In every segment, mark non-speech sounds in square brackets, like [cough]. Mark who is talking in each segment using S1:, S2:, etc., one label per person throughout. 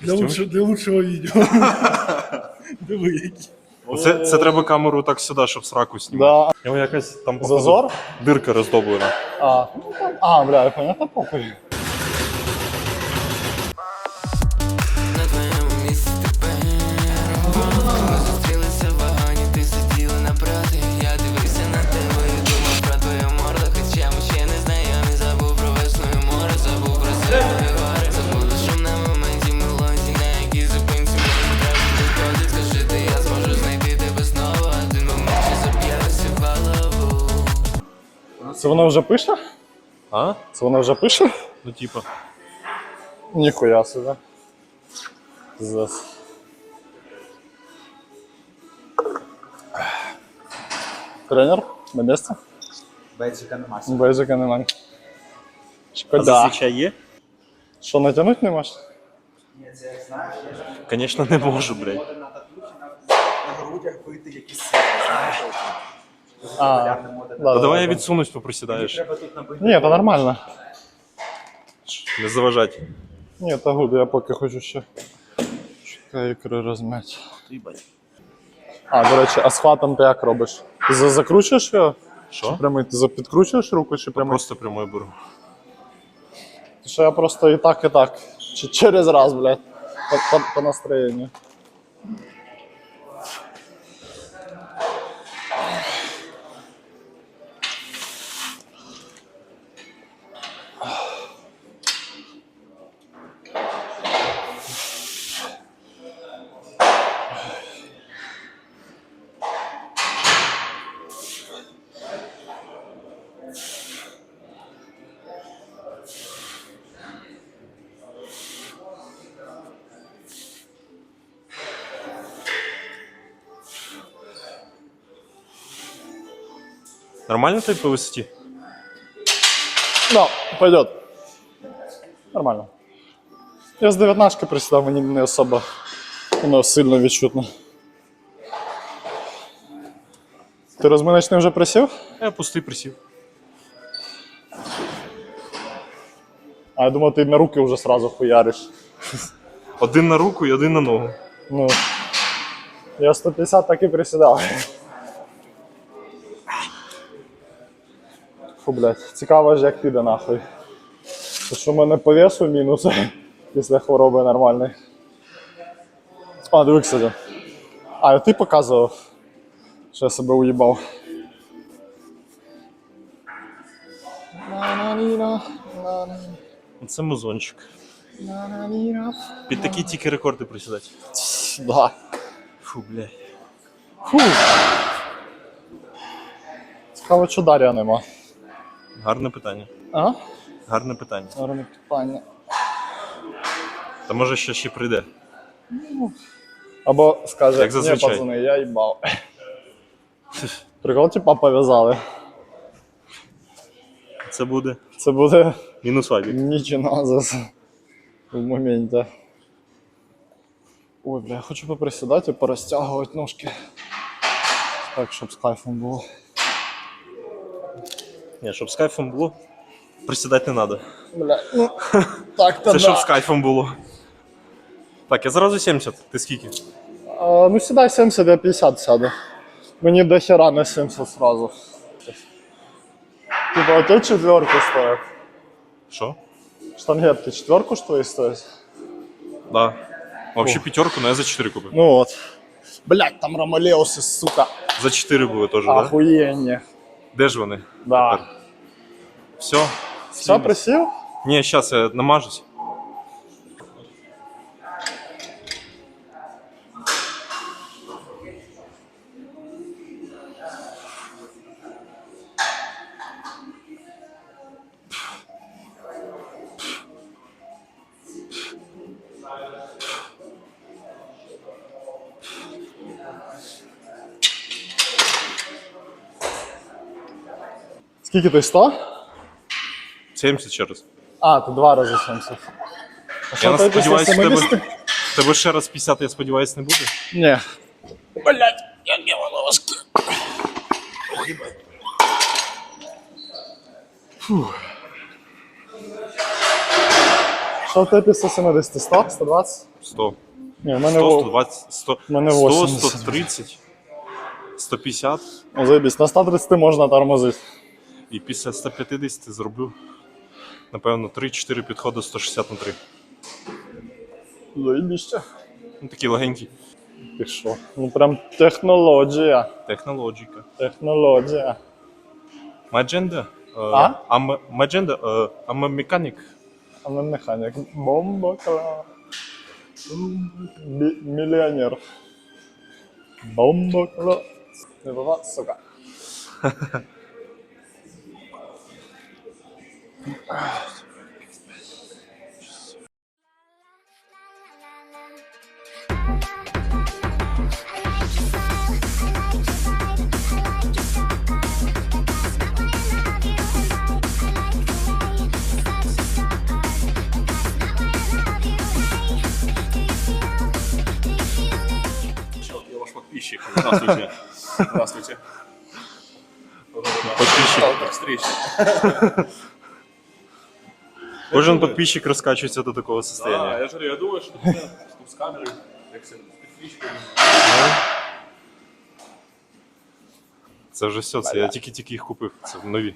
S1: Для, лучшого, для лучшого відео. [laughs] Диви, які.
S2: Оце, це треба камеру так сюди, щоб сраку знімати.
S3: Да.
S2: У якась там походу,
S3: Зазор?
S2: дирка роздоблена.
S3: А, а, бля, понятно, похуй. Це воно вже пише?
S2: А?
S3: Це воно вже пише?
S2: Ну, типа.
S3: Ніхуя собі. Пиздец. Тренер на місці?
S1: Бейджика нема.
S3: Бейджика немає.
S2: А
S3: Шкода.
S2: зазвичай є?
S3: Що, натягнути не можеш?
S2: Звісно, не можу, блядь.
S1: На грудях бити якісь знаєш,
S3: А, да,
S2: Та
S3: да,
S2: давай
S3: да.
S2: я відсунусь, поприсідаєш.
S3: Ні, то нормально.
S2: Не заважать.
S3: Ні, та гуд, я поки хочу ще. Чекай, ікри розм'яти. А, до речі, а з хватом ти як робиш? Ти за- закручуєш його?
S2: Що?
S3: Прямий, ти за- підкручуєш руку чи прямий?
S2: Просто прямой беру.
S3: Що я просто і так, і так. Чи через раз, блядь. По, по, по настроєнню.
S2: Нормально тобі по висоті?
S3: Да, пойдет. Нормально. Я з 19 присідав, мені не особо воно сильно відчутно. Ти розминочний вже присів?
S2: Я пустий присів.
S3: А я думав, ти на руки вже сразу хуяриш.
S2: Один на руку і один на ногу.
S3: Ну, я 150 так і присідав. Фу, блядь, цікаво ж, як піде нахуй. Тому що в мене по весу мінус [laughs] після хвороби нормальний. А, диви, кстати. А, ти показував, що я себе уїбав.
S2: Це музончик. Під такі тільки рекорди присідати.
S3: Да.
S2: Фу, бля.
S3: Фу. Цікаво, що Дар'я нема.
S2: Гарне питання.
S3: А?
S2: Гарне питання.
S3: Гарне питання.
S2: Та може ще ще прийде.
S3: Або скаже,
S2: Як
S3: ні,
S2: зазвичай.
S3: пацани, я їбав. Прикол, типа пов'язали.
S2: Це буде
S3: Це буде
S2: мінус вайбік.
S3: нічиназис в моменті. Ой, бля, я хочу поприсідати і порозтягувати ножки. Так, щоб з кайфом було.
S2: Ні, щоб з кайфом було. Присідати не треба.
S3: Бля, ну, так то
S2: Це щоб з
S3: да.
S2: кайфом було. Так, я зразу 70. Ти скільки?
S3: А, ну сідай 70, я 50 сяду. Мені до хера на 70 сразу. Типа, а четверку стоять.
S2: Що?
S3: Штангетки четверку ж твої стоять?
S2: Да. Вообще пятерку, но я за 4 купив.
S3: Ну от. Блять, там Ромалеуси, сука.
S2: За 4 були теж, да?
S3: Охуєнні.
S2: Де ж вони?
S3: Да.
S2: Тепер. Все.
S3: Все, присів?
S2: Ні, зараз я намажусь.
S3: Скільки ти 100?
S2: 70 ще раз.
S3: А, ти два рази 70. А
S2: Я сподіваюся, в тебе,
S3: 70?
S2: в тебе ще раз 50, я сподіваюся, не буде.
S3: Ні. Блять, як я важке. Що в тебе після 70? 100? 120?
S2: 100.
S3: Ні, в мене
S2: 100,
S3: во-
S2: 120, 100,
S3: У мене
S2: 100,
S3: 80.
S2: 130, 150.
S3: Ну, заєбісь, на 130 можна тормозити.
S2: І після 150 зроблю, напевно, 3-4 підходи 160 на 3.
S3: Заєбіще.
S2: Ну, такі легенькі.
S3: Ти що? Ну прям технологія.
S2: Технологіка.
S3: Технологія.
S2: Agenda. Uh,
S3: А?
S2: I'm, a- my agenda, uh, I'm a mechanic.
S3: А не механік. Бомбокла. Мі- Мільйонер. Бомбокла. Не бува, сука. [laughs]
S4: подписчик. Здравствуйте. [laughs] Здравствуйте.
S2: Подписчик.
S4: Как встреча.
S2: Кожен підписчик розкачується до такого
S4: А,
S2: состояння.
S4: я же говорю, я думаю, что это с камерой, как с электричкой.
S2: Це вже все, це я тільки-тільки їх купив. Це нові.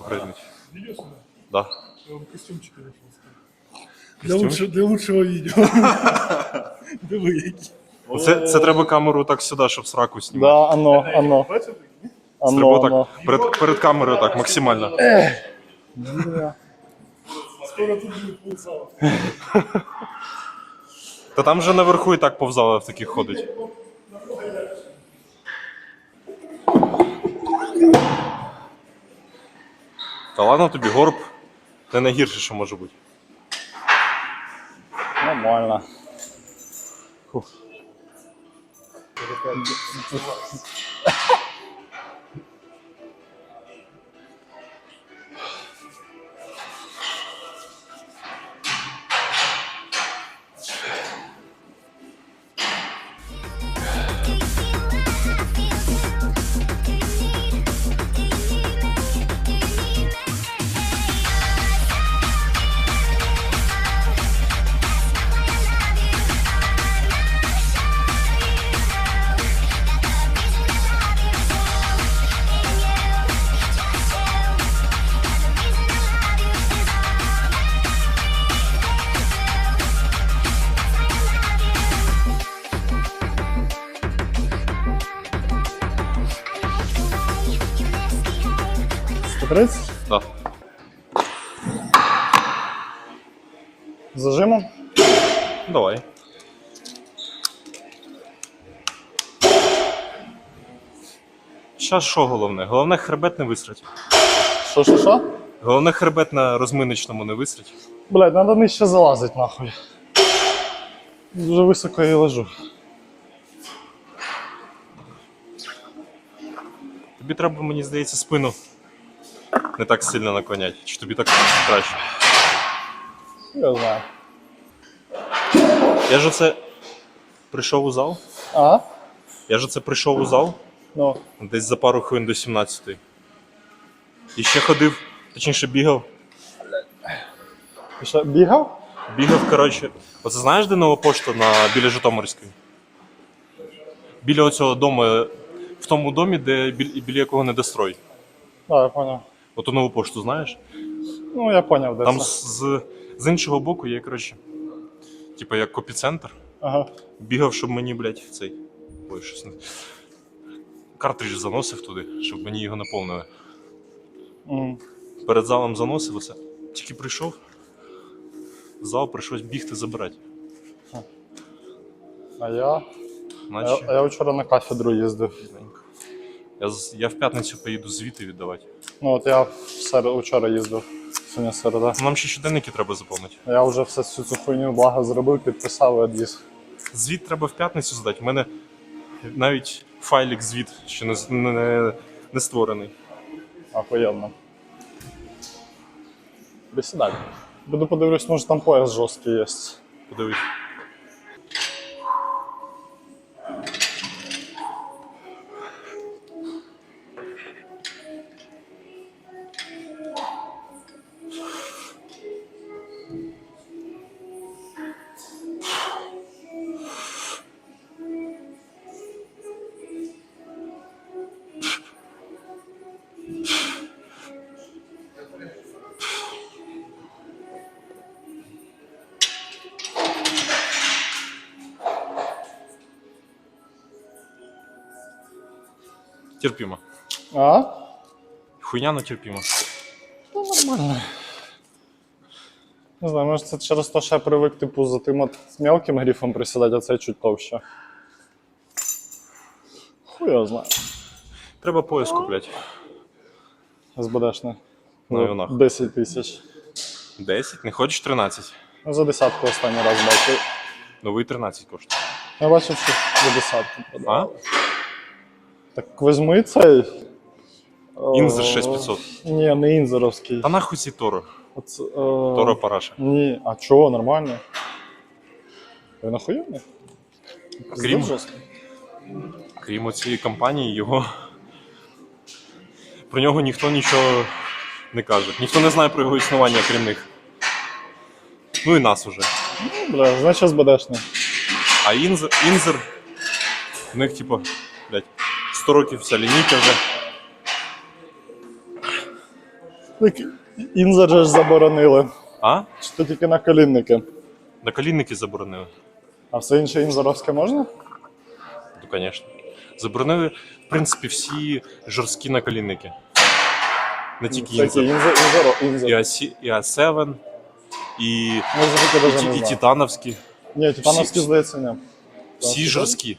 S2: Апгрейдні.
S1: Видео сюда?
S2: Да.
S1: Я вам костюмчики. Для,
S2: Костюм?
S1: для лучшего видео. [laughs] Диви, які.
S2: Це, це треба камеру так сюди, щоб сраку знімати.
S3: Да, ано, ано,
S1: Бачите?
S3: ано,
S2: Треба
S3: ано.
S2: так, перед, перед камерою так максимально.
S1: Скоро тут.
S2: Та там же наверху і так повзала в таких ходить. Та ладно тобі, горб. Не найгірше, що може бути.
S3: Нормально. Фух. Сто тридцять?
S2: Да.
S3: Зажимом?
S2: Давай. Щас що головне? Головне хребет не висрать.
S3: Що, що, що?
S2: Головне хребет на розминочному не висрать.
S3: Блядь, надо нижче залазить нахуй. Дуже високо я лежу.
S2: Тобі треба, мені здається, спину не так сильно наклоняти. Чи тобі так краще?
S3: Я знаю.
S2: Я ж оце прийшов у зал.
S3: А?
S2: Я ж оце прийшов у зал
S3: Ну,
S2: десь за пару хвилин до 17. І ще ходив, точніше бігав.
S3: ти що, бігав?
S2: Бігав, коротше. Оце знаєш, де нова пошта на біля Житомирської? Біля оцього дому, в тому домі, де біль- біля якого недострой.
S3: Так, я поняв.
S2: Оту нову пошту знаєш?
S3: Ну, я поняв, де
S2: Там
S3: це.
S2: з, з іншого боку є, коротше, типу як копіцентр.
S3: Ага.
S2: Бігав, щоб мені, блядь, цей. Ой, щось не. Картридж заносив туди, щоб мені його наповнили.
S3: М.
S2: Перед залом заносив оце. Тільки прийшов. Зал прийшлось бігти забирати.
S3: А я? А
S2: Наче.
S3: я, а я вчора на кафедру їздив.
S2: Я, з- я в п'ятницю поїду звіти віддавати.
S3: Ну от я в вчора їздив. Сьогодні середа.
S2: Нам ще щоденники треба заповнити.
S3: Я вже все всю цю хуйню благо зробив, підписав і відвіз.
S2: Звіт треба в п'ятницю здати. У мене навіть файлік звіт ще не, не, не створений.
S3: Охуєнно. Присідай. Буду подивлюсь, може там пояс жорсткий є.
S2: Подивись. Терпімо.
S3: А?
S2: Хуйня, но терпімо.
S3: Ну, нормально. Не знаю, може це через те, що я привик, типу, за тим от з мелким грифом присідати, а це чуть товще. Хуй його знаю.
S2: Треба пояс купляти.
S3: СБДшне.
S2: На юнах.
S3: 10 тисяч.
S2: 10? Не хочеш 13?
S3: Ну, за десятку останній раз бачив.
S2: Новий 13 коштує.
S3: Я бачив, що за десятку
S2: А?
S3: Так візьми цей.
S2: Інзер 6500.
S3: Ні, не інзеровський.
S2: Та нахуй ці Торо.
S3: Оце, е,
S2: Торо параша.
S3: Ні, а чого, нормально? Ви нахуєнний?
S2: Крім,
S3: жорстко.
S2: крім цієї компанії, його. Про нього ніхто нічого не каже. Ніхто не знає про його існування, крім них. Ну і нас уже.
S3: Ну, бля, значить СБДшний.
S2: А інзер, інзер в них, типу, блядь, 100 років вся лінійка вже.
S3: Так, інзер же ж заборонили.
S2: А?
S3: Чи то тільки на колінники.
S2: Наколінники заборонили.
S3: А все інше інзеровське можна?
S2: Ну, звісно. Заборонили, в принципі, всі жорсткі наколінники. Не тільки
S3: Всякі
S2: інзер.
S3: інзер, інзер.
S2: І, А7, і А7, і,
S3: Ну,
S2: і,
S3: даже
S2: ті-
S3: не
S2: і
S3: знаю.
S2: титановські.
S3: Ні, титановські,
S2: всі-
S3: здається, ні.
S2: Всі
S3: Так,
S2: жорсткі.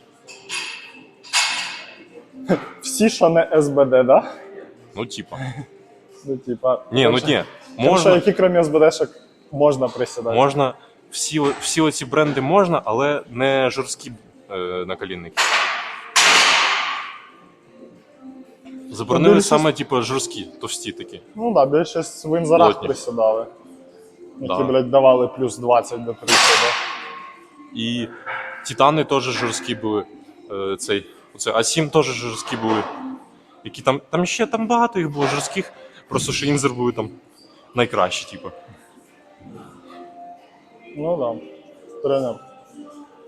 S3: Всі, що не СБД, да?
S2: Ну, типа.
S3: Ну, типа.
S2: Ні, ну ні. Можна,
S3: які крім СБДшок можна присідати?
S2: можна всі, всі оці бренди можна, але не жорсткі е, наколінники. Заборонили
S3: більшість-
S2: саме, типу, жорсткі, товсті такі.
S3: Ну так, да, більшість в
S2: Плотні.
S3: присідали. Які,
S2: Да.
S3: блядь, давали плюс 20 до 30.
S2: І Титани теж жорсткі були. Е, цей, оце, А7 теж жорсткі були. Які там, там ще там багато їх було жорстких, просто що інзер були там найкращі, типу.
S3: Ну да. Тренер.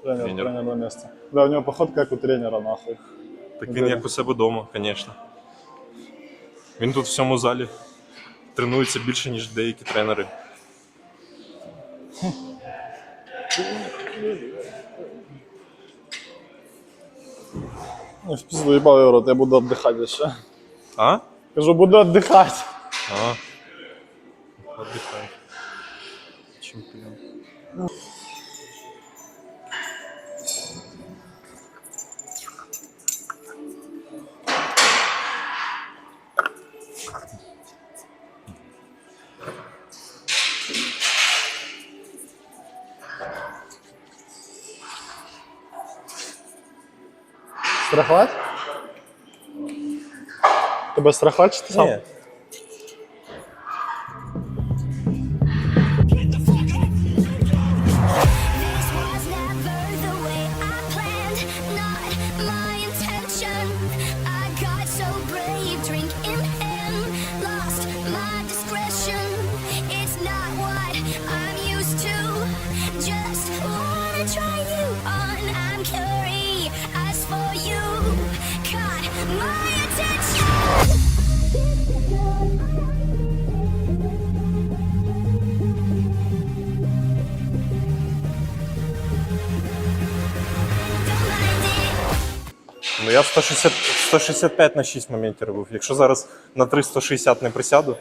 S3: Тренер,
S2: Тренер.
S3: тренер, на місці. Да, у нього походка як у тренера, нахуй.
S2: Так він як у себе вдома, звісно. Він тут в цьому залі тренується більше, ніж деякі тренери.
S3: Ну, в пизду їбав рот, я буду віддихати ще.
S2: А?
S3: Кажу, буду віддихати.
S2: А. Отдыхай. Чемпіон.
S3: Страхувати? Тебе страховать чи ти сам?
S5: This
S2: 160, 165 на 6 моментів робив. Якщо зараз на 360 не присяду,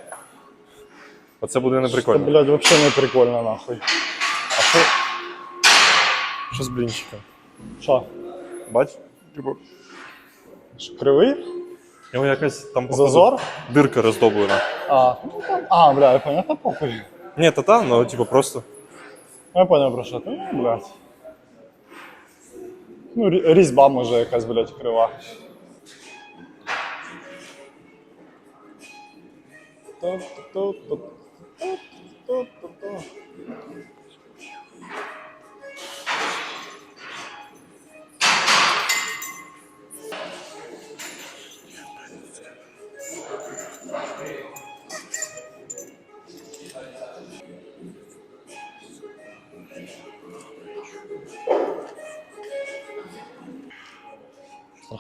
S2: оце буде
S3: Це,
S2: неприкольно.
S3: блядь, вообще не прикольно, нахуй.
S2: А що? Що з блінчиком?
S3: Що?
S2: Бач? Типу,
S3: Кривий?
S2: у нього якась там походу,
S3: Зазор?
S2: дирка роздоблена.
S3: А, ну там. А, бля, я понял, та похуй.
S2: Ні, та та, ну типу просто.
S3: Я понял про що ти. Ну, блядь. Ну, різьба може якась, блядь, крива. Ту-ту-ту-ту-ту-ту-ту.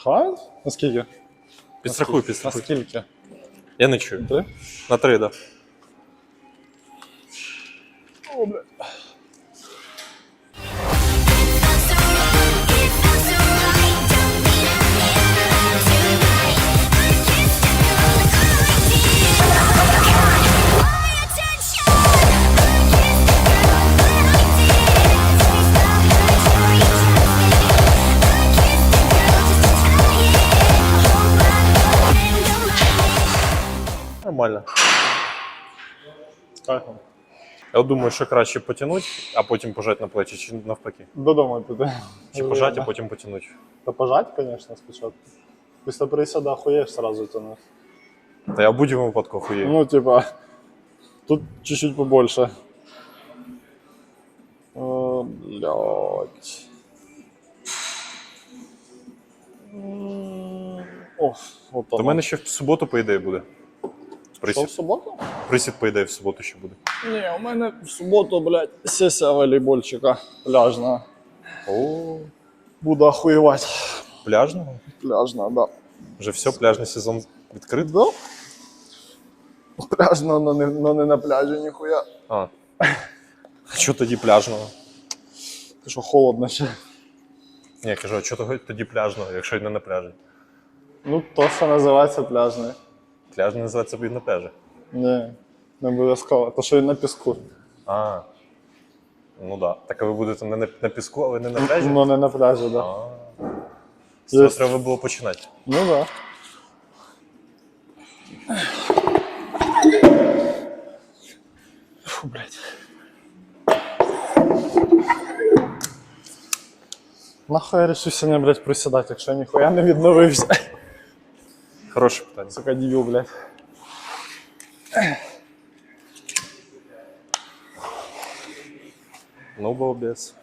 S3: Страхають? Наскільки?
S2: Підстрахуй, підстрахуй.
S3: Наскільки?
S2: Я не чую.
S3: Три?
S2: На три, так. Да. Нормально.
S3: Кайфом.
S2: Я думаю, що краще потягнути, а потім пожати на плечі, чи навпаки.
S3: Додому піти.
S2: Чи пожати, а потім потягнути.
S3: Та пожать, звісно, спочатку. Після присяду охуєш сразу тянуть.
S2: Та я в будь-якому випадку хуєю.
S3: Ну, типа, тут чуть-чуть побольше. О, блядь. М, О, от
S2: До мене ще в суботу, по ідеї, буде.
S3: Що в
S2: Присід.
S3: суботу?
S2: Присід, по ідеї, в суботу ще буде.
S3: Ні, у мене в суботу, блядь, сесія волейбольчика пляжна.
S2: О,
S3: Буду охуєвати.
S2: пляжного?
S3: Пляжна, да.
S2: Вже все, пляжний сезон відкрит.
S3: Да? Пляжна, но не, но не на пляжі, ніхуя.
S2: А. Що тоді пляжного?
S3: Ти що, холодно ще?
S2: Ні, я кажу, а що того тоді пляжного, якщо й не на пляжі?
S3: Ну, то, що називається пляжний.
S2: Пляжний називається він на пляжі.
S3: Ні, не обов'язково. То, що він на піску.
S2: А. Ну так. Да. Так а ви будете не на, на піску, але не на пляжі?
S3: Ну, не на пляжі, так. Да.
S2: А. З цього треба було починати.
S3: Ну так. Да. Фу, блядь. Нахуй я решив сьогодні, блядь, присідати, якщо я ніхуя не відновився.
S2: Хороше питання.
S3: Сука, дебіл, блядь.
S2: Ну, балбес.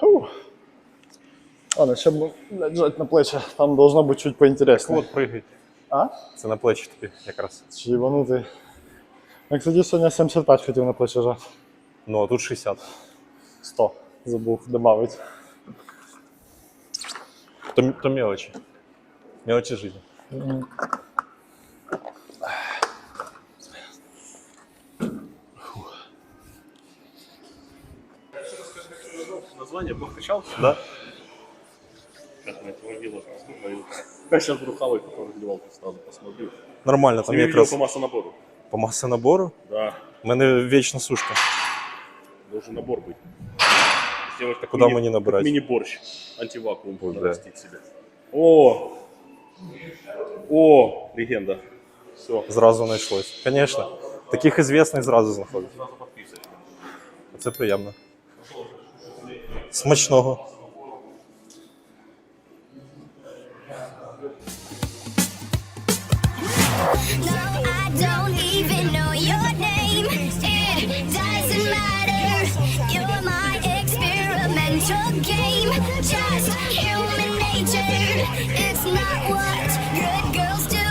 S3: Фу. Ладно, ще б, блядь, жать на плечі. Там должно бути чуть поінтересніше.
S2: От пригай.
S3: А?
S2: Це на плечі тобі якраз.
S3: Чи ебанутий. Я, кстати, сьогодні 75 хотів на плечі жати.
S2: Ну, а тут 60.
S3: 100. Забув добавити.
S2: То, то мелочі. Мелочі життя.
S4: Название Бог качалки.
S2: Да?
S4: Как на этого видела, Я сейчас буду хавать, пока раздевалку сразу посмотрю.
S2: Нормально, там
S4: Там я видел
S2: якраз
S4: по массонабору.
S2: по массонабору.
S4: Да,
S2: У мене вічна сушка.
S4: должен набор быть. Сделать как
S2: Куда
S4: мини-
S2: мне набрать?
S4: как Мини-борщ. Антивакуум
S2: Ой, да.
S4: себе. О! О! Легенда. Все.
S2: Зразу знайшлось. Конечно. Таких известных зразу знаходить.
S4: Сразу знаходят.
S2: Це приємно. Смачного.
S5: It's not what good girls do.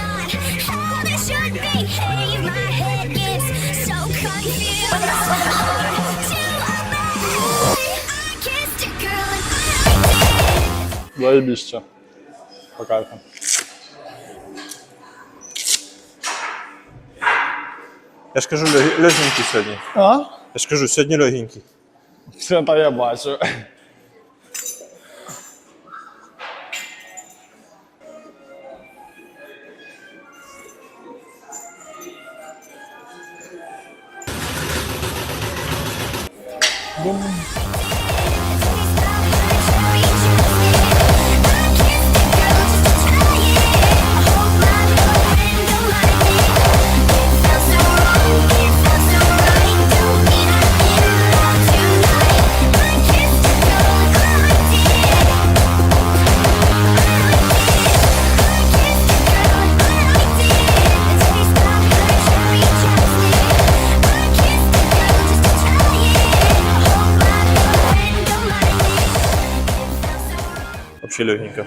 S5: Not how they should behave. My head gets so confused. Hard to obey. I kissed a girl and I did.
S3: Заєбіще. По кайфу.
S2: Я ж кажу, лег- легенький сьогодні.
S3: А?
S2: Я ж кажу, сьогодні легенький.
S3: Все та я бачу.
S2: 몸 Вообще легенько.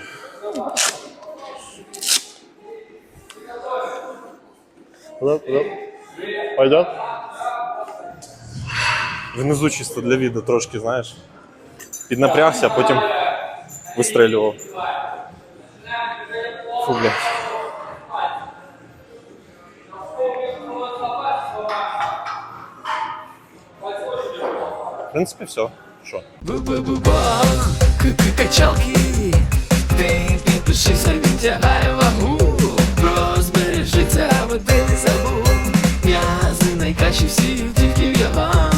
S3: Пойдет?
S2: Внизу чисто для відео трошки, знаєш. Піднапрягся, а потім вистрелював. Фу, блядь. В принципі, все. Що?
S6: Бу-бу-бу-бах, к-к-качалки ти підпишися, тягає вагу, розбережися, аби ти не забув. Я найкращі всіх тільки в його.